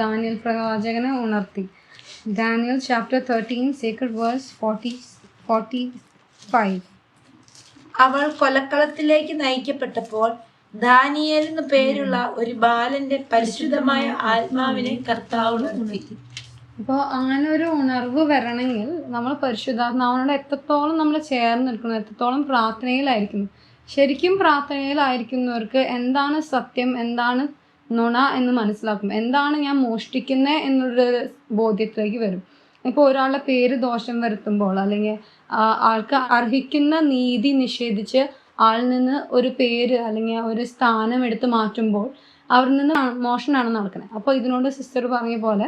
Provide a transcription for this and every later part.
ദാനിയൽ പ്രവാചകനെ ഉണർത്തി. Daniel chapter thirteen secret verse forty forty five അവൾ കൊലക്കളത്തിലേക്ക് നയിക്കപ്പെട്ടപ്പോൾ ദാനിയേൽ എന്നു പേരുള്ള ഒരു ബാലന്റെ പരിശുദ്ധമായ ആത്മാവിനെ കർത്താവ് ഉണർത്തി. അപ്പോൾ അങ്ങനെ ഒരു ഉണർവ് വരണമെങ്കിൽ നമ്മൾ പരിശുദ്ധാത്മാവിനോട് എത്രത്തോളം നമ്മൾ ചേർന്ന് നിൽക്കുന്നു എത്രത്തോളം പ്രാർത്ഥനയിലായിരിക്കുന്നു ശരിക്കും പ്രാർത്ഥനയിലായിരിക്കുന്നവർക്ക് എന്താണ് സത്യം എന്താണ് നുണ എന്ന് മനസ്സിലാക്കും എന്താണ് ഞാൻ മോഷ്ടിക്കുന്നത് എന്നുള്ളൊരു ബോധ്യത്തിലേക്ക് വരും. ഇപ്പോൾ ഒരാളുടെ പേര് ദോഷം വരുത്തുമ്പോൾ അല്ലെങ്കിൽ ആൾക്ക് അർഹിക്കുന്ന നീതി നിഷേധിച്ച് ആളിൽ നിന്ന് ഒരു പേര് അല്ലെങ്കിൽ ഒരു സ്ഥാനം എടുത്ത് മാറ്റുമ്പോൾ അവരിൽ നിന്ന് മോഷണമാണ് നടക്കുന്നത്. അപ്പോൾ ഇതിനോട് സിസ്റ്റർ പറഞ്ഞ പോലെ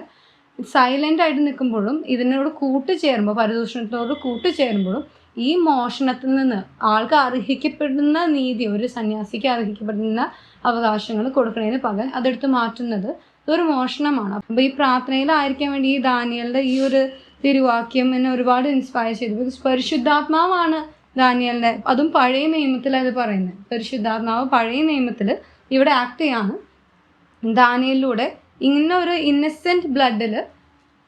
സൈലന്റ് ആയിട്ട് നിൽക്കുമ്പോഴും ഇതിനോട് കൂട്ടുചേരുമ്പോൾ പരദൂഷണത്തോട് കൂട്ടുചേരുമ്പോഴും ഈ മോഷണത്തിൽ നിന്ന് ആൾക്ക് അർഹിക്കപ്പെടുന്ന നീതി ഒരു സന്യാസിക്ക് അർഹിക്കപ്പെടുന്ന അവകാശങ്ങൾ കൊടുക്കുന്നതിന് പകരം അതെടുത്ത് മാറ്റുന്നത് ഇതൊരു മോഷണമാണ്. അപ്പോൾ ഈ പ്രാർത്ഥനയിലായിരിക്കാൻ വേണ്ടി ഈ ദാനിയലിന്റെ ഈ ഒരു തിരുവാക്യം എന്നെ ഒരുപാട് ഇൻസ്പയർ ചെയ്തു. ബിക്കോസ് പരിശുദ്ധാത്മാവാണ് ദാനിയലിന്റെ അതും പഴയ നിയമത്തിൽ ഇത് പറയുന്നത്. പരിശുദ്ധാത്മാവ് പഴയ നിയമത്തിൽ ഇവിടെ ആക്ട് ചെയ്യാണ്. ദാനിയലിലൂടെ ഇങ്ങനെ ഒരു ഇന്നസെന്റ് ബ്ലഡിൽ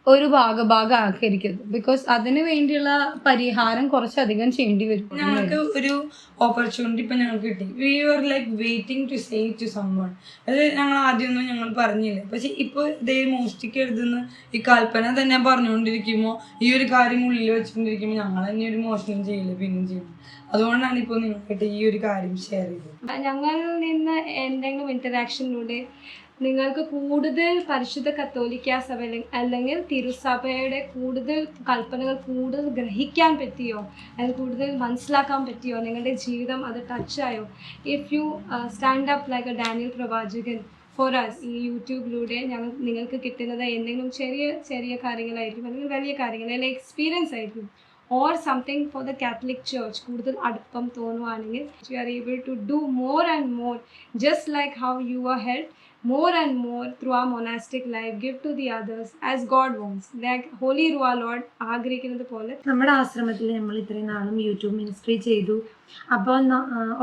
ഒരു ഭാഗ ആക്കിയിരിക്കുന്നത് ബിക്കോസ് അതിന് വേണ്ടിയുള്ള പരിഹാരം കുറച്ചധികം ചെയ്യേണ്ടി വരും. ഞങ്ങൾക്ക് ഒരു ഓപ്പർച്യൂണിറ്റി ഇപ്പൊ ഞങ്ങൾക്ക് കിട്ടി. We are like waiting to say to someone അത് ഞങ്ങൾ ആദ്യമൊന്നും ഞങ്ങൾ പറഞ്ഞില്ല. പക്ഷെ ഇപ്പൊ ഇതേ മോസ്റ്റിക്ക് എഴുതുന്ന ഈ കൽപ്പന തന്നെ പറഞ്ഞുകൊണ്ടിരിക്കുമ്പോൾ ഈ ഒരു കാര്യം ഉള്ളിൽ വെച്ചുകൊണ്ടിരിക്കുമ്പോൾ ഞങ്ങൾ തന്നെ ഒരു മോഷണം ചെയ്യില്ല പിന്നെ ചെയ്യും. അതുകൊണ്ടാണ് ഇപ്പോൾ നിങ്ങൾക്കിട്ട് ഈ ഒരു കാര്യം ഷെയർ ചെയ്തത്. ഞങ്ങളിൽ നിന്ന് എന്തെങ്കിലും ഇന്ററാക്ഷനിലൂടെ നിങ്ങൾക്ക് കൂടുതൽ പരിശുദ്ധ കത്തോലിക്ക സഭ അല്ലെങ്കിൽ- തിരുസഭയുടെ കൂടുതൽ കൽപ്പനകൾ കൂടുതൽ ഗ്രഹിക്കാൻ പറ്റിയോ? അല്ലെങ്കിൽ കൂടുതൽ മനസ്സിലാക്കാൻ പറ്റിയോ? നിങ്ങളുടെ ജീവിതം അത് ടച്ചായോ if you stand up like a Daniel പ്രവാചകൻ ഫോർ അസ് ഈ യൂട്യൂബിലൂടെ ഞങ്ങൾ നിങ്ങൾക്ക് കിട്ടുന്നത് എന്തെങ്കിലും ചെറിയ ചെറിയ കാര്യങ്ങളായിരിക്കും അല്ലെങ്കിൽ വലിയ കാര്യങ്ങൾ അല്ലെങ്കിൽ എക്സ്പീരിയൻസ് ആയിരിക്കും. Or something for the Catholic church കൂടുതൽ അടുപ്പം തോന്നുവാണെങ്കിൽ you are able to do more and more just like how you are help more and more through our monastic life give to the others as god wants like holy rua lord ആഗ്രഹിക്കുന്നത് പോലെ നമ്മുടെ ആശ്രമത്തിൽ നമ്മൾ ഇത്രയും നാളും YouTube ministry ചെയ്തു അപ്പോൾ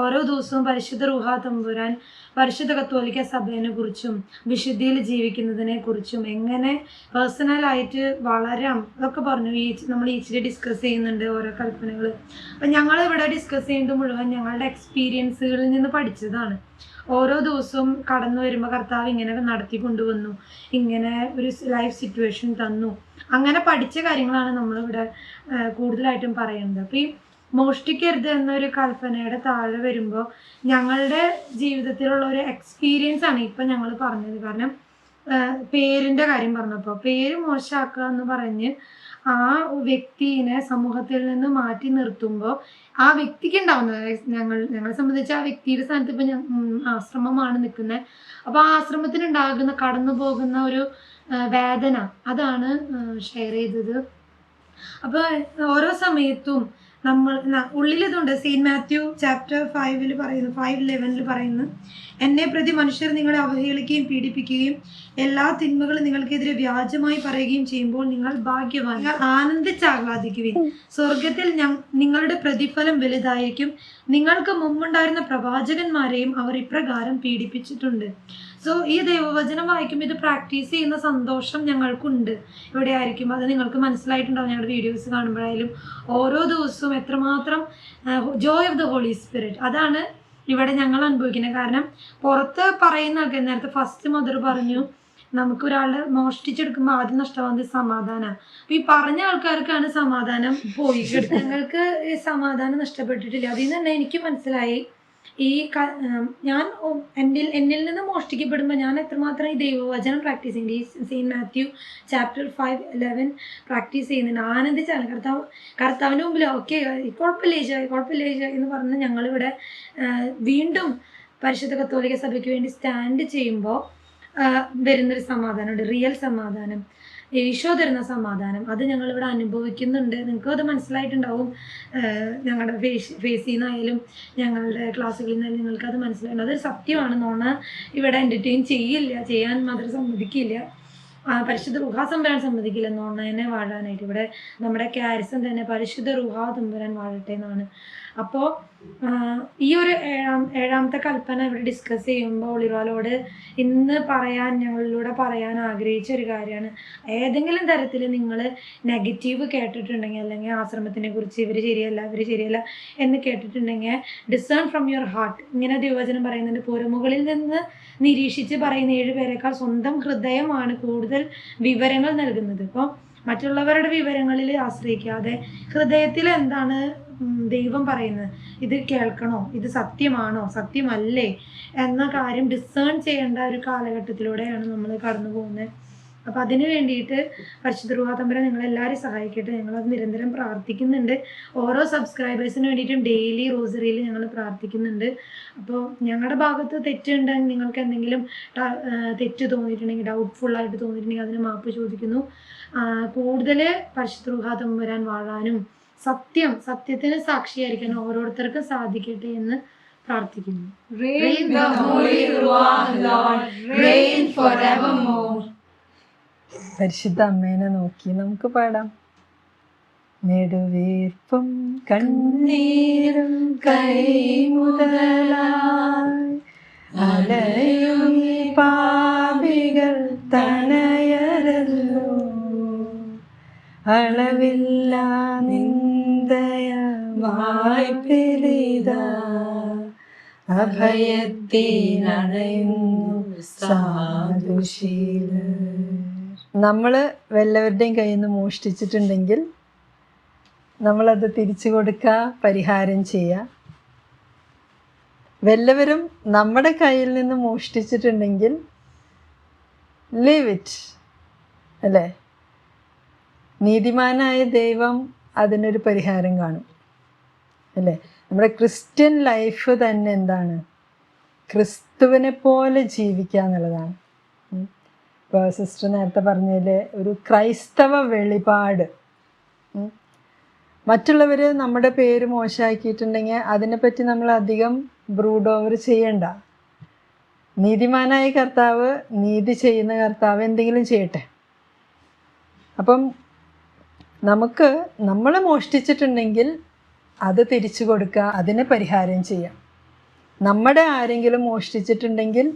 ഓരോ ദിവസവും പരിശുദ്ധ റുഹ തമ്പുരാൻ പരിശുദ്ധ കത്തോലിക്ക സഭയെ കുറിച്ചും വിശുദ്ധിയിൽ ജീവിക്കുന്നതിനെ കുറിച്ചും എങ്ങനെ പേഴ്സണലായിട്ട് വളരാം അതൊക്കെ പറഞ്ഞു. ഈ നമ്മൾ ഈച്ചിരി ഡിസ്കസ് ചെയ്യുന്നുണ്ട് ഓരോ കൽപ്പനകൾ അപ്പം ഞങ്ങൾ ഇവിടെ ഡിസ്കസ് ചെയ്യുന്നത് മുഴുവൻ ഞങ്ങളുടെ എക്സ്പീരിയൻസുകളിൽ നിന്ന് പഠിച്ചതാണ്. ഓരോ ദിവസവും കടന്നു വരുമ്പോൾ കർത്താവ് ഇങ്ങനെ നടത്തി കൊണ്ടുവന്നു. ഇങ്ങനെ ഒരു ലൈഫ് സിറ്റുവേഷൻ തന്നു. അങ്ങനെ പഠിച്ച കാര്യങ്ങളാണ് നമ്മളിവിടെ കൂടുതലായിട്ടും പറയുന്നത് അപ്പം ഈ മോഷ്ടിക്കരുത് എന്നൊരു കൽപ്പനയുടെ താഴെ വരുമ്പോൾ ഞങ്ങളുടെ ജീവിതത്തിലുള്ള ഒരു എക്സ്പീരിയൻസ് ആണ് ഇപ്പം ഞങ്ങൾ പറഞ്ഞത്. കാരണം പേരിന്റെ കാര്യം പറഞ്ഞപ്പോൾ പേര് മോശമാക്കുക എന്ന് പറഞ്ഞ് ആ വ്യക്തിനെ സമൂഹത്തിൽ നിന്ന് മാറ്റി നിർത്തുമ്പോൾ ആ വ്യക്തിക്ക് ഉണ്ടാവുന്നത് ഞങ്ങൾ ഞങ്ങളെ സംബന്ധിച്ച് ആ വ്യക്തിയുടെ സ്ഥാനത്ത് ഇപ്പം ആശ്രമമാണ് നിൽക്കുന്നത് അപ്പോൾ ആ ആശ്രമത്തിന് ഉണ്ടാകുന്ന കടന്നു പോകുന്ന ഒരു വേദന അതാണ് ഷെയർ ചെയ്തത്. അപ്പോൾ ഓരോ സമയത്തും നമ്മൾ ഉള്ളിൽ ഉള്ളിലിതുണ്ട്. സെയിന്റ് മാത്യു ചാപ്റ്റർ ഫൈവിൽ പറയുന്നു. ഫൈവ് ലെവനിൽ പറയുന്നു. എന്നെ പ്രതി മനുഷ്യർ നിങ്ങളെ അവഹേളിക്കുകയും പീഡിപ്പിക്കുകയും എല്ലാ തിന്മകളും നിങ്ങൾക്കെതിരെ വ്യാജമായി പറയുകയും ചെയ്യുമ്പോൾ നിങ്ങൾ ഭാഗ്യവാൻ. ആനന്ദിച്ചാഹ്ലാദിക്കുവിൻ സ്വർഗത്തിൽ നിങ്ങളുടെ പ്രതിഫലം വലുതായിരിക്കും. നിങ്ങൾക്ക് മുമ്പുണ്ടായിരുന്ന പ്രവാചകന്മാരെയും അവർ ഇപ്രകാരം പീഡിപ്പിച്ചിട്ടുണ്ട്. സോ ഈ ദൈവവചനം വായിക്കുമ്പോൾ ഇത് പ്രാക്ടീസ് ചെയ്യുന്ന സന്തോഷം ഞങ്ങൾക്കുണ്ട്. ഇവിടെ ആയിരിക്കും. അത് നിങ്ങൾക്ക് മനസ്സിലായിട്ടുണ്ടാവും. ഞങ്ങളുടെ വീഡിയോസ് കാണുമ്പോഴായാലും ഓരോ ദിവസവും എത്രമാത്രം joy of the Holy Spirit അതാണ് ഇവിടെ ഞങ്ങൾ അനുഭവിക്കുന്നത്. കാരണം പുറത്ത് പറയുന്ന ആൾക്കാർ നേരത്തെ ഫസ്റ്റ് മദർ പറഞ്ഞു നമുക്ക് ഒരാളെ മോഷ്ടിച്ചെടുക്കുമ്പോൾ ആദ്യം നഷ്ടമാകുന്നത് സമാധാനമാണ് അപ്പൊ ഈ പറഞ്ഞ ആൾക്കാർക്കാണ് സമാധാനം പോയി. ഞങ്ങൾക്ക് സമാധാനം നഷ്ടപ്പെട്ടിട്ടില്ല. അതിൽ നിന്ന് തന്നെ എനിക്ക് മനസ്സിലായി ഈ ഞാൻ എന്റെ എന്നിൽ നിന്ന് മോഷ്ടിക്കപ്പെടുമ്പോൾ ഞാൻ എത്രമാത്രം ഈ ദൈവവചനം പ്രാക്ടീസ് ചെയ്യുന്നുണ്ട് ഈ Saint Matthew chapter five eleven practice ചെയ്യുന്നുണ്ട്. ആനന്ദിച്ചാണ് കർത്താവ് കർത്താവിന്റെ മുമ്പിൽ ഓക്കെ കുഴപ്പമില്ല ഈശോ കുഴപ്പമില്ല ഈശോ എന്ന് പറഞ്ഞ് ഞങ്ങളിവിടെ വീണ്ടും പരിശുദ്ധ കത്തോലിക്ക സഭയ്ക്ക് വേണ്ടി സ്റ്റാൻഡ് ചെയ്യുമ്പോൾ വരുന്നൊരു സമാധാനമുണ്ട് റിയൽ സമാധാനം. ഈശോ തരുന്ന സമാധാനം അത് ഞങ്ങൾ ഇവിടെ അനുഭവിക്കുന്നുണ്ട്. നിങ്ങൾക്കും അത് മനസ്സിലായിട്ടുണ്ടാവും. ഞങ്ങളുടെ ഫേസ് ഫേസിൽ നിന്നായാലും ഞങ്ങളുടെ ക്ലാസ്സുകളിൽ നിന്നായാലും നിങ്ങൾക്ക് അത് മനസ്സിലായിട്ടുണ്ട്. അതൊരു സത്യമാണ് നോണ ഇവിടെ എന്റർടൈൻ ചെയ്യില്ല ചെയ്യാൻ മാത്രം സമ്മതിക്കില്ല. പരിശുദ്ധ റുഹ തമ്പുരാൻ സമ്മതിക്കില്ല നോണനെ വാഴാനായിട്ട്. ഇവിടെ നമ്മുടെ ക്യാരിസം തന്നെ പരിശുദ്ധ റുഹാ തമ്പുരാൻ വാഴട്ടെ എന്നാണ്. അപ്പോൾ ഈ ഒരു ഏഴാം ഏഴാമത്തെ കൽപ്പന ഇവിടെ ഡിസ്കസ് ചെയ്യുമ്പോൾ ഒളിവാലോട് ഇന്ന് പറയാൻ ഞങ്ങളിലൂടെ പറയാൻ ആഗ്രഹിച്ച ഒരു കാര്യമാണ്. ഏതെങ്കിലും തരത്തിൽ നിങ്ങൾ നെഗറ്റീവ് കേട്ടിട്ടുണ്ടെങ്കിൽ അല്ലെങ്കിൽ ആശ്രമത്തിനെ കുറിച്ച് ഇവർ ശരിയല്ല ഇവർ ശരിയല്ല എന്ന് കേട്ടിട്ടുണ്ടെങ്കിൽ ഡിസേൺ ഫ്രം യുവർ ഹാർട്ട് ഇങ്ങനെ ദിവചനം പറയുന്നുണ്ട്. പുറമുകളിൽ നിന്ന് നിരീക്ഷിച്ച് പറയുന്ന ഏഴ് പേരെക്കാൾ സ്വന്തം ഹൃദയമാണ് കൂടുതൽ വിവരങ്ങൾ നൽകുന്നത്. ഇപ്പോൾ മറ്റുള്ളവരുടെ വിവരങ്ങളിൽ ആശ്രയിക്കാതെ ഹൃദയത്തിൽ എന്താണ് ദൈവം പറയുന്നത് ഇത് കേൾക്കണോ? ഇത് സത്യമാണോ? സത്യമല്ലേ? എന്ന കാര്യം ഡിസേൺ ചെയ്യേണ്ട ഒരു കാലഘട്ടത്തിലൂടെയാണ് നമ്മൾ കടന്നു പോകുന്നത്. അപ്പം അതിന് വേണ്ടിയിട്ട് പരിശുദ്ധ റുഹാതമ്പര നിങ്ങളെല്ലാവരും സഹായിക്കട്ടെ. ഞങ്ങളത് നിരന്തരം പ്രാർത്ഥിക്കുന്നുണ്ട്. ഓരോ സബ്സ്ക്രൈബേഴ്സിന് വേണ്ടിയിട്ടും ഡെയിലി റോസറിയിൽ ഞങ്ങൾ പ്രാർത്ഥിക്കുന്നുണ്ട്. അപ്പോൾ ഞങ്ങളുടെ ഭാഗത്ത് തെറ്റുണ്ടെങ്കിൽ നിങ്ങൾക്ക് എന്തെങ്കിലും തെറ്റ് തോന്നിയിട്ടുണ്ടെങ്കിൽ ഡൗട്ട്ഫുൾ ആയിട്ട് തോന്നിയിട്ടുണ്ടെങ്കിൽ അതിന് മാപ്പ് ചോദിക്കുന്നു. കൂടുതൽ പരിശുദ്ധ റുഹാതം വരാൻ വാഴാനും സത്യം സത്യത്തിന് സാക്ഷിയായിരിക്കാൻ ഓരോരുത്തർക്കും സാധിക്കട്ടെ എന്ന് പ്രാർത്ഥിക്കുന്നു. Reign the Holy Ruach, Lord, reign forevermore. പരിശുദ്ധ അമ്മേനെ നോക്കി നമുക്ക് പാടാം. നെടുവീർപ്പും കണ്ണീരും കൈമുതലായി അലയും പാപികൾ തനയരല്ലോ അളവില്ല നിന്ദയ വായ്പിലിത അഭയത്തിനണയുന്നു നമ്മൾ വല്ലവരുടെയും കയ്യിൽ നിന്ന് മോഷ്ടിച്ചിട്ടുണ്ടെങ്കിൽ നമ്മളത് തിരിച്ചു കൊടുക്ക പരിഹാരം ചെയ്യുക വല്ലവരും നമ്മുടെ കയ്യിൽ നിന്ന് മോഷ്ടിച്ചിട്ടുണ്ടെങ്കിൽ ലീവ് ഇറ്റ് അല്ലേ? നീതിമാനായ ദൈവം അതിനൊരു പരിഹാരം കാണും. അല്ലേ? നമ്മുടെ ക്രിസ്ത്യൻ ലൈഫ് തന്നെ എന്താണ്? ക്രിസ്തുവിനെ പോലെ ജീവിക്കുക എന്നുള്ളതാണ്. ഇപ്പോൾ സിസ്റ്റർ നേരത്തെ പറഞ്ഞതിൽ ഒരു ക്രൈസ്തവ വെളിപാട്. മറ്റുള്ളവർ നമ്മുടെ പേര് മോശമാക്കിയിട്ടുണ്ടെങ്കിൽ അതിനെപ്പറ്റി നമ്മൾ അധികം ബ്രൂഡ് ഓവർ ചെയ്യണ്ട. നീതിമാനായ കർത്താവ് നീതി ചെയ്യുന്ന കർത്താവ് എന്തെങ്കിലും ചെയ്യട്ടെ. അപ്പം നമുക്ക് നമ്മൾ മോഷ്ടിച്ചിട്ടുണ്ടെങ്കിൽ അത് തിരിച്ചു കൊടുക്കുക അതിനെ പരിഹാരം ചെയ്യാം. നമ്മുടെ ആരെങ്കിലും മോഷ്ടിച്ചിട്ടുണ്ടെങ്കിൽ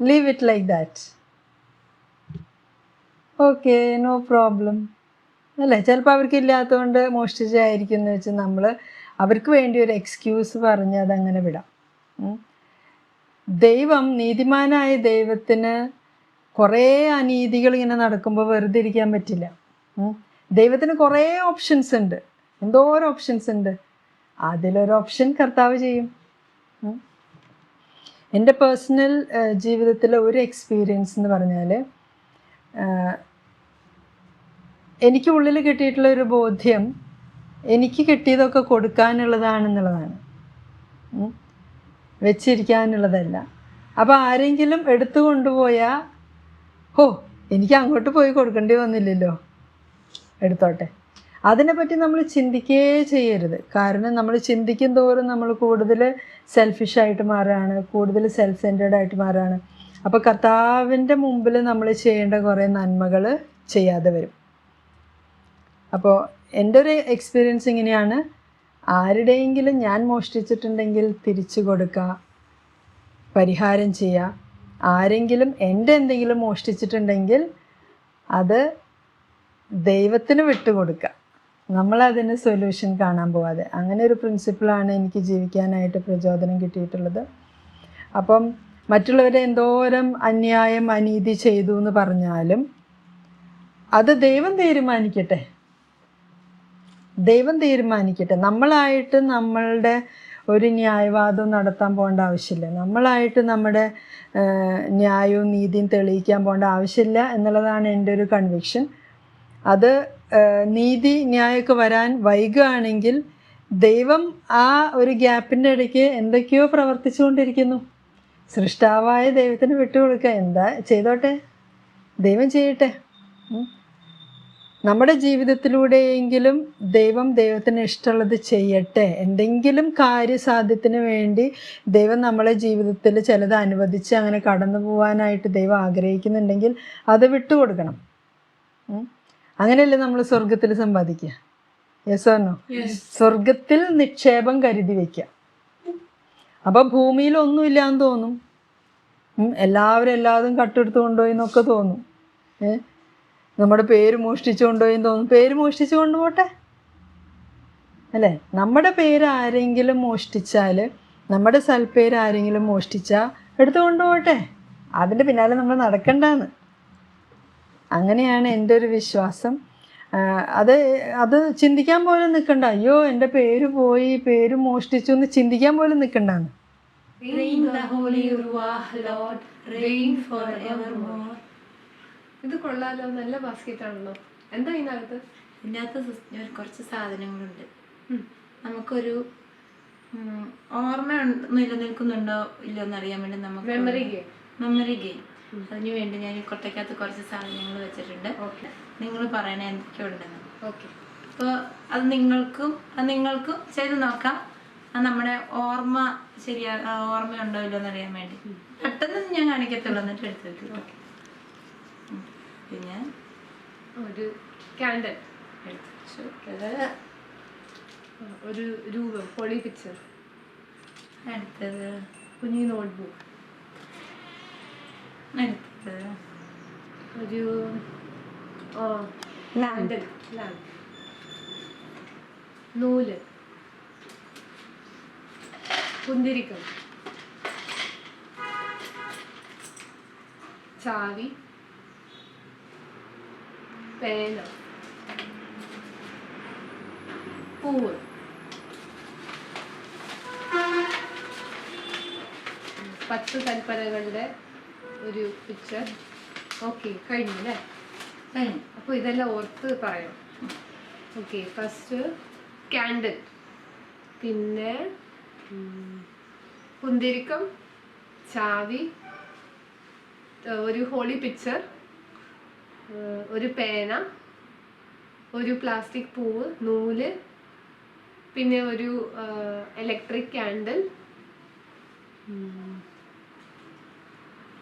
leave it like that okay no problem അല്ലേ? ചിലപ്പോൾ അവർക്ക് ഇല്ലാത്തതുകൊണ്ട് മോഷ്ടിച്ചായിരിക്കും എന്ന് വെച്ച് നമ്മൾ അവർക്ക് വേണ്ടി ഒരു എക്സ്ക്യൂസ് പറഞ്ഞ് അതങ്ങനെ വിടാം. ദൈവം നീതിമാനായ ദൈവത്തിന് കുറേ അനീതികൾ ഇങ്ങനെ നടക്കുമ്പോൾ വെറുതെ ഇരിക്കാൻ പറ്റില്ല. ദൈവത്തിന് കുറേ ഓപ്ഷൻസ് ഉണ്ട്. എന്തോരം ഓപ്ഷൻസ് ഉണ്ട്. അതിലൊരു ഓപ്ഷൻ കർത്താവ് ചെയ്യും. എന്റെ പേഴ്സണൽ ജീവിതത്തിലെ ഒരു എക്സ്പീരിയൻസ് എന്ന് പറഞ്ഞാൽ എനിക്ക് ഉള്ളിൽ കിട്ടിയിട്ടുള്ള ഒരു ബോധ്യം എനിക്ക് കിട്ടിയതൊക്കെ കൊടുക്കാനുള്ളതാണെന്നുള്ളതാണ്. വെച്ചിരിക്കാനുള്ളതല്ല. അപ്പോൾ ആരെങ്കിലും എടുത്തു കൊണ്ടുപോയാൽ ഓ എനിക്ക് അങ്ങോട്ട് പോയി കൊടുക്കേണ്ടി വന്നില്ലല്ലോ. എടുത്തോട്ടെ. അതിനെപ്പറ്റി നമ്മൾ ചിന്തിക്കുകയേ ചെയ്യരുത്. കാരണം നമ്മൾ ചിന്തിക്കും തോറും നമ്മൾ കൂടുതൽ സെൽഫിഷായിട്ട് മാറുകയാണ് കൂടുതൽ സെൽഫ് സെന്റേഡ് ആയിട്ട് മാറുകയാണ്. അപ്പോൾ കർത്താവിന്റെ മുമ്പിൽ നമ്മൾ ചെയ്യേണ്ട കുറേ നന്മകൾ ചെയ്യാതെ വരും. അപ്പോൾ എന്റെ ഒരു എക്സ്പീരിയൻസ് ഇങ്ങനെയാണ്. ആരുടെയെങ്കിലും ഞാൻ മോഷ്ടിച്ചിട്ടുണ്ടെങ്കിൽ തിരിച്ചു കൊടുക്കുക പരിഹാരം ചെയ്യുക. ആരെങ്കിലും എന്റെ എന്തെങ്കിലും മോഷ്ടിച്ചിട്ടുണ്ടെങ്കിൽ അത് ദൈവത്തിന് വിട്ടുകൊടുക്കുക. നമ്മളതിന് സൊല്യൂഷൻ കാണാൻ പോവാതെ. അങ്ങനെ ഒരു പ്രിൻസിപ്പിളാണ് എനിക്ക് ജീവിക്കാനായിട്ട് പ്രചോദനം കിട്ടിയിട്ടുള്ളത്. അപ്പം മറ്റുള്ളവരെ എന്തോരം അന്യായം അനീതി ചെയ്തു എന്ന് പറഞ്ഞാലും അത് ദൈവം തീരുമാനിക്കട്ടെ. ദൈവം തീരുമാനിക്കട്ടെ. നമ്മളായിട്ട് നമ്മളുടെ ഒരു ന്യായവാദവും നടത്താൻ പോകേണ്ട ആവശ്യമില്ല. നമ്മളായിട്ട് നമ്മുടെ ന്യായവും നീതിയും തെളിയിക്കാൻ പോകേണ്ട ആവശ്യമില്ല എന്നുള്ളതാണ് എന്റെ ഒരു കൺവിക്ഷൻ അത് നീതി ന്യായമൊക്കെ വരാൻ വൈകുകയാണെങ്കിൽ ദൈവം ആ ഒരു ഗ്യാപ്പിന്റെ ഇടയ്ക്ക് എന്തൊക്കെയോ പ്രവർത്തിച്ചുകൊണ്ടിരിക്കുന്നു. സൃഷ്ടാവായ ദൈവത്തിന് വിട്ടുകൊടുക്കുക. എന്താ ചെയ്തോട്ടെ? ദൈവം ചെയ്യട്ടെ. നമ്മുടെ ജീവിതത്തിലൂടെയെങ്കിലും ദൈവം ദൈവത്തിന് ഇഷ്ടമുള്ളത് ചെയ്യട്ടെ. എന്തെങ്കിലും കാര്യസാധ്യത്തിന് വേണ്ടി ദൈവം നമ്മളെ ജീവിതത്തിൽ ചിലത് അനുവദിച്ച് അങ്ങനെ കടന്നു പോകാനായിട്ട് ദൈവം ആഗ്രഹിക്കുന്നുണ്ടെങ്കിൽ അത് വിട്ടുകൊടുക്കണം. അങ്ങനെയല്ലേ നമ്മൾ സ്വർഗത്തിൽ സമ്പാദിക്കുക യെസോനോ സ്വർഗത്തിൽ നിക്ഷേപം കരുതി വെക്കുക അപ്പൊ ഭൂമിയിൽ ഒന്നുമില്ല എന്ന് തോന്നും. എല്ലാവരും എല്ലാതും കട്ടെടുത്ത് കൊണ്ടുപോയി എന്നൊക്കെ തോന്നും. ഏ? നമ്മുടെ പേര് മോഷ്ടിച്ചു കൊണ്ടുപോയി തോന്നും. പേര് മോഷ്ടിച്ചു കൊണ്ടുപോട്ടെ? അല്ലേ? നമ്മുടെ പേര് ആരെങ്കിലും മോഷ്ടിച്ചാൽ നമ്മുടെ സൽപ്പേര് ആരെങ്കിലും മോഷ്ടിച്ചാൽ എടുത്തു കൊണ്ടുപോട്ടെ? അതിന്റെ പിന്നാലെ നമ്മൾ നടക്കണ്ടാന്ന്. അങ്ങനെയാണ് എന്റെ ഒരു വിശ്വാസം. അത് അത് ചിന്തിക്കാൻ പോലും നിൽക്കണ്ട അയ്യോ എന്റെ പേര് പോയി പേര് മോഷ്ടിച്ചു എന്ന് ചിന്തിക്കാൻ പോലും നിൽക്കണ്ടാണ്. ഇത് കൊള്ളാലോ. നല്ല ബാസ്ക്കറ്റ് ആണല്ലോ എന്താ ഇതിനകത്ത്? ഇതിനകത്ത് കുറച്ച് സാധനങ്ങളുണ്ട്. നമുക്കൊരു ഓർമ്മ നിലനിൽക്കുന്നുണ്ടോ ഇല്ലയോ എന്നറിയാൻ വേണ്ടി നമുക്ക് മെമ്മറി ഗെയിം മെമ്മറി ഗെയിം അതിനു വേണ്ടി ഞാൻ ഈ കൊട്ടയ്ക്കകത്ത് കുറച്ച് സാധനങ്ങൾ വെച്ചിട്ടുണ്ട്. ഓക്കെ. നിങ്ങൾ പറയണ എന്തൊക്കെയുണ്ടെന്ന്. ഓക്കെ. അപ്പോൾ അത് നിങ്ങൾക്കും അത് നിങ്ങൾക്കും ചെയ്ത് നോക്കാം. അത് നമ്മുടെ ഓർമ്മ ശരിയാ ഓർമ്മ ഉണ്ടോ ഇല്ലോ എന്നറിയാൻ വേണ്ടി. പെട്ടെന്ന് ഞാൻ കാണിക്കത്തുള്ളൂ എന്നിട്ട് എടുത്ത്. പിന്നെ ഒരു ക്യാൻഡൽ എടുത്ത് ഒരു രൂപം പൊളി പിക്ചർ അടുത്തത് കുഞ്ഞി നോട്ട്ബുക്ക് അടുത്തത് ഒരു ലാൻഡൽ ലാൻഡ് നൂൽ. കുന്തിരിക്കം. ചാവി. പേന. പൂവ്. പത്ത് കൽപ്പനകളുടെ ഒരു പിക്ചർ ഓക്കെ കഴിഞ്ഞു അല്ലേ? കഴിഞ്ഞു. അപ്പോൾ ഇതെല്ലാം ഓർത്ത് പറയാം ഓക്കെ ഫസ്റ്റ് ക്യാൻഡിൽ പിന്നെ കുന്തിരിക്കം ചാവി ഒരു ഹോളി പിക്ചർ ഒരു പേന ഒരു പ്ലാസ്റ്റിക് പൂവ് നൂൽ പിന്നെ ഒരു ഇലക്ട്രിക് ക്യാൻഡിൽ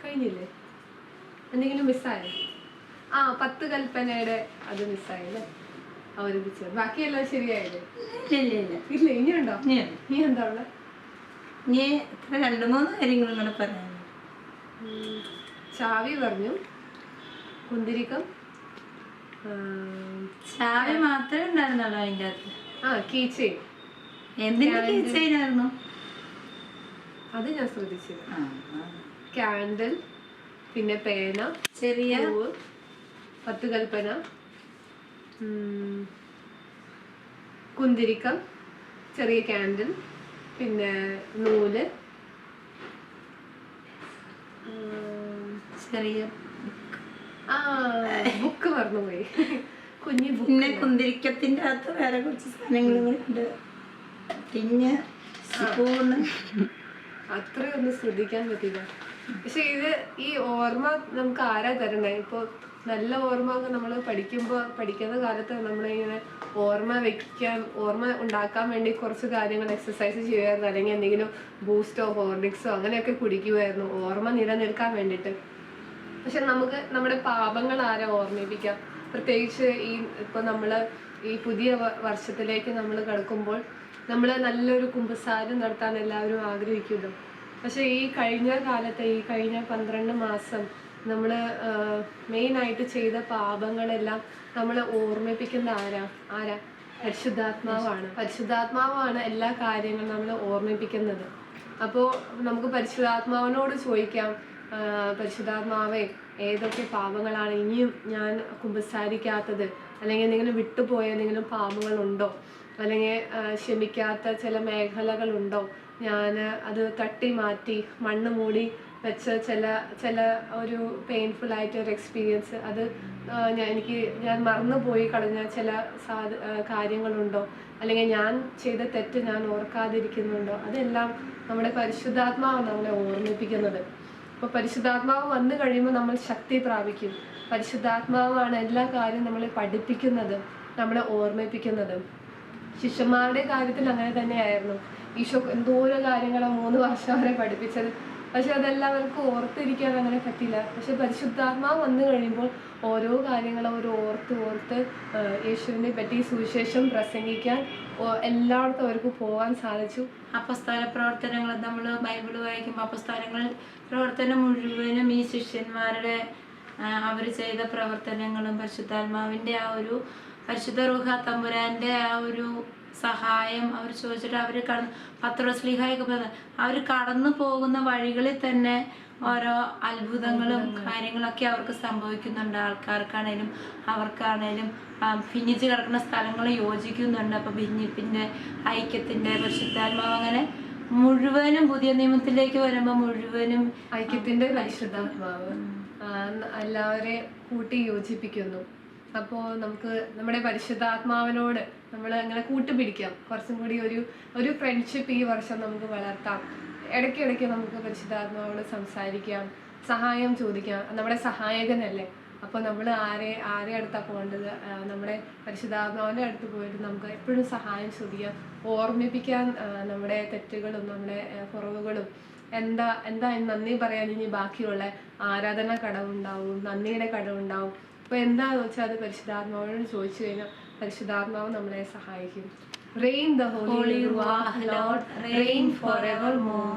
കഴിഞ്ഞില്ലേ? എന്തെങ്കിലും മിസ്സായോ ആ പത്ത് കൽപ്പനയുടെ അത് മിസ്സായില്ലേ പിക്ചർ ബാക്കിയെല്ലാം ശരിയായില്ലേ? ഇല്ല ഇനിയുണ്ടോ. നീ എന്താ ഉള്ള? നീ ഇത്ര രണ്ട് മൂന്ന് കാര്യങ്ങളും കൂടെ പറയാനുണ്ട്. ചാവി പറഞ്ഞു. കുന്തിരിക്കം. ചാവി മാത്രമേ ഉണ്ടായിരുന്നുള്ളൂ അതിന്റെ അകത്ത്. ആ കീച്ചേ എന്തിന്റെ കീച്ചയിനായിരുന്നു അത് ഞാൻ ശ്രദ്ധിച്ചില്ല. ക്യാൻഡിൽ പിന്നെ പേന ചെറിയ പൂവ് പത്ത് കൽപ്പന ഉം, കുന്തിരിക്കം ചെറിയ കാൻഡിൽ പിന്നെ നൂൽ ഉം, ചെറിയ ആ ബുക്ക് മറന്നുപോയി. കുഞ്ഞു ബുക്ക് പിന്നെ കുന്തിരിക്കത്തിന്റെ അകത്ത് വേറെ കുറച്ച് സാധനങ്ങളുണ്ട് പിന്നെ അത്രയൊന്നും ശ്രദ്ധിക്കാൻ പറ്റില്ല. പക്ഷെ ഇത് ഈ ഓർമ്മ നമുക്ക് ആരാ തരണേ? ഇപ്പോൾ നല്ല ഓർമ്മ നമ്മൾ പഠിക്കുമ്പോൾ പഠിക്കുന്ന കാലത്ത് നമ്മളിങ്ങനെ ഓർമ്മ വെക്കാൻ ഓർമ്മ ഉണ്ടാക്കാൻ വേണ്ടി കുറച്ച് കാര്യങ്ങൾ എക്സസൈസ് ചെയ്യുമായിരുന്നു. അല്ലെങ്കിൽ എന്തെങ്കിലും ബൂസ്റ്റോ ഹോർഡിക്സോ അങ്ങനെയൊക്കെ കുടിക്കുമായിരുന്നു. ഓർമ്മ നിലനിൽക്കാൻ വേണ്ടിയിട്ട്. പക്ഷെ നമുക്ക് നമ്മുടെ പാപങ്ങൾ ആരെ ഓർമ്മിപ്പിക്കാം? പ്രത്യേകിച്ച് ഈ ഇപ്പൊ നമ്മൾ ഈ പുതിയ വർഷത്തിലേക്ക് നമ്മൾ കിടക്കുമ്പോൾ നമ്മൾ നല്ലൊരു കുമ്പസാരം നടത്താൻ എല്ലാവരും ആഗ്രഹിക്കുമല്ലോ. പക്ഷെ ഈ കഴിഞ്ഞ കാലത്തെ ഈ കഴിഞ്ഞ പന്ത്രണ്ട് മാസം നമ്മൾ മെയിനായിട്ട് ചെയ്ത പാപങ്ങളെല്ലാം നമ്മളെ ഓർമ്മിപ്പിക്കുന്ന ആരാ? ആരാ? പരിശുദ്ധാത്മാവാണ്. പരിശുദ്ധാത്മാവാണ് എല്ലാ കാര്യങ്ങളും നമ്മളെ ഓർമ്മിപ്പിക്കുന്നത്. അപ്പോൾ നമുക്ക് പരിശുദ്ധാത്മാവിനോട് ചോദിക്കാം പരിശുദ്ധാത്മാവെ ഏതൊക്കെ പാപങ്ങളാണ് ഇനിയും ഞാൻ കുമ്പസാരിക്കാത്തത്? അല്ലെങ്കിൽ എന്തെങ്കിലും വിട്ടുപോയ എന്തെങ്കിലും പാപങ്ങളുണ്ടോ? അല്ലെങ്കിൽ ക്ഷമിക്കാത്ത ചില മേഖലകളുണ്ടോ? ഞാൻ അത് തട്ടി മാറ്റി മണ്ണ് മൂടി വെച്ച ചില ചില ഒരു പെയിൻഫുൾ ആയിട്ട് ഒരു എക്സ്പീരിയൻസ് അത് ഞാൻ എനിക്ക് ഞാൻ മറന്നുപോയി കളഞ്ഞ ചില സാധ കാര്യങ്ങളുണ്ടോ? അല്ലെങ്കിൽ ഞാൻ ചെയ്ത തെറ്റ് ഞാൻ ഓർക്കാതിരിക്കുന്നുണ്ടോ? അതെല്ലാം നമ്മുടെ പരിശുദ്ധാത്മാവ് നമ്മളെ ഓർമ്മിപ്പിക്കുന്നത്. അപ്പോൾ പരിശുദ്ധാത്മാവ് വന്നു കഴിയുമ്പോൾ നമ്മൾ ശക്തി പ്രാപിക്കും. പരിശുദ്ധാത്മാവാണ് എല്ലാ കാര്യവും നമ്മളെ പഠിപ്പിക്കുന്നത് നമ്മളെ ഓർമ്മിപ്പിക്കുന്നത്. ശിഷ്യന്മാരുടെ കാര്യത്തിൽ അങ്ങനെ തന്നെയായിരുന്നു. ഈശോ എന്തോരോ കാര്യങ്ങളെ മൂന്ന് വർഷം വരെ പഠിപ്പിച്ചത്. പക്ഷെ അതെല്ലാം അവർക്ക് ഓർത്തിരിക്കാൻ അങ്ങനെ പറ്റില്ല. പക്ഷെ പരിശുദ്ധാത്മാവ് വന്നു കഴിയുമ്പോൾ ഓരോ കാര്യങ്ങളും അവർ ഓർത്ത് ഓർത്ത് യേശുവിനെ പറ്റി സുവിശേഷം പ്രസംഗിക്കാൻ എല്ലായിടത്തും അവർക്ക് പോകാൻ സാധിച്ചു. അപസ്ഥാന പ്രവർത്തനങ്ങൾ നമ്മൾ ബൈബിൾ വായിക്കുമ്പോൾ അപസ്ഥാനങ്ങൾ പ്രവർത്തനം മുഴുവനും ഈ ശിഷ്യന്മാരുടെ അവർ ചെയ്ത പ്രവർത്തനങ്ങളും പരിശുദ്ധാത്മാവിന്റെ ആ ഒരു പരിശുദ്ധ റുഹ തമ്പുരാന്റെ ആ ഒരു സഹായം അവർ ചോദിച്ചിട്ട് അവർ കടന്ന് പത്രോസ്ലിഹായൊക്കെ പറഞ്ഞ. അവർ കടന്നു പോകുന്ന വഴികളിൽ തന്നെ ഓരോ അത്ഭുതങ്ങളും കാര്യങ്ങളൊക്കെ അവർക്ക് സംഭവിക്കുന്നുണ്ട്. ആൾക്കാർക്കാണേലും അവർക്കാണേലും ഭിന്നിച്ച് കിടക്കുന്ന സ്ഥലങ്ങൾ യോജിക്കുന്നുണ്ട്. അപ്പോൾ ഭിന്നിപ്പിന്റെ ഐക്യത്തിന്റെ പരിശുദ്ധാത്മാവ് അങ്ങനെ മുഴുവനും പുതിയ നിയമത്തിലേക്ക് വരുമ്പോൾ മുഴുവനും ഐക്യത്തിന്റെ പരിശുദ്ധാത്മാവ് എല്ലാവരെയും കൂട്ടി യോജിപ്പിക്കുന്നു. അപ്പോൾ നമുക്ക് നമ്മുടെ പരിശുദ്ധാത്മാവിനോട് നമ്മൾ അങ്ങനെ കൂട്ടുപിടിക്കാം. കുറച്ചും കൂടി ഒരു ഒരു ഫ്രണ്ട്ഷിപ്പ് ഈ വർഷം നമുക്ക് വളർത്താം. ഇടയ്ക്കിടയ്ക്ക് നമുക്ക് പരിശുദ്ധാത്മാവോട് സംസാരിക്കാം സഹായം ചോദിക്കാം. നമ്മുടെ സഹായകനല്ലേ? അപ്പോൾ നമ്മൾ ആരെ ആരെ അടുത്താണ് പോകേണ്ടത്? നമ്മുടെ പരിശുദ്ധാത്മാവിന്റെ അടുത്ത് പോയിട്ട് നമുക്ക് എപ്പോഴും സഹായം ചോദിക്കാം ഓർമ്മിപ്പിക്കാൻ നമ്മുടെ തെറ്റുകളും നമ്മുടെ കുറവുകളും. എന്താ എന്താ നന്ദി പറയാൻ ഇനി ബാക്കിയുള്ള ആരാധന കടവുണ്ടാവും നന്ദിയുടെ കടവുണ്ടാവും. അപ്പോൾ എന്താണെന്ന് വെച്ചാൽ അത് പരിശുദ്ധാത്മാവിനോട് ചോദിച്ചു കഴിഞ്ഞാൽ പരിശുദ്ധാത്മാവ് നമ്മളെ സഹായിക്കും rain the holy Holy Ruach, Lord, reign forevermore.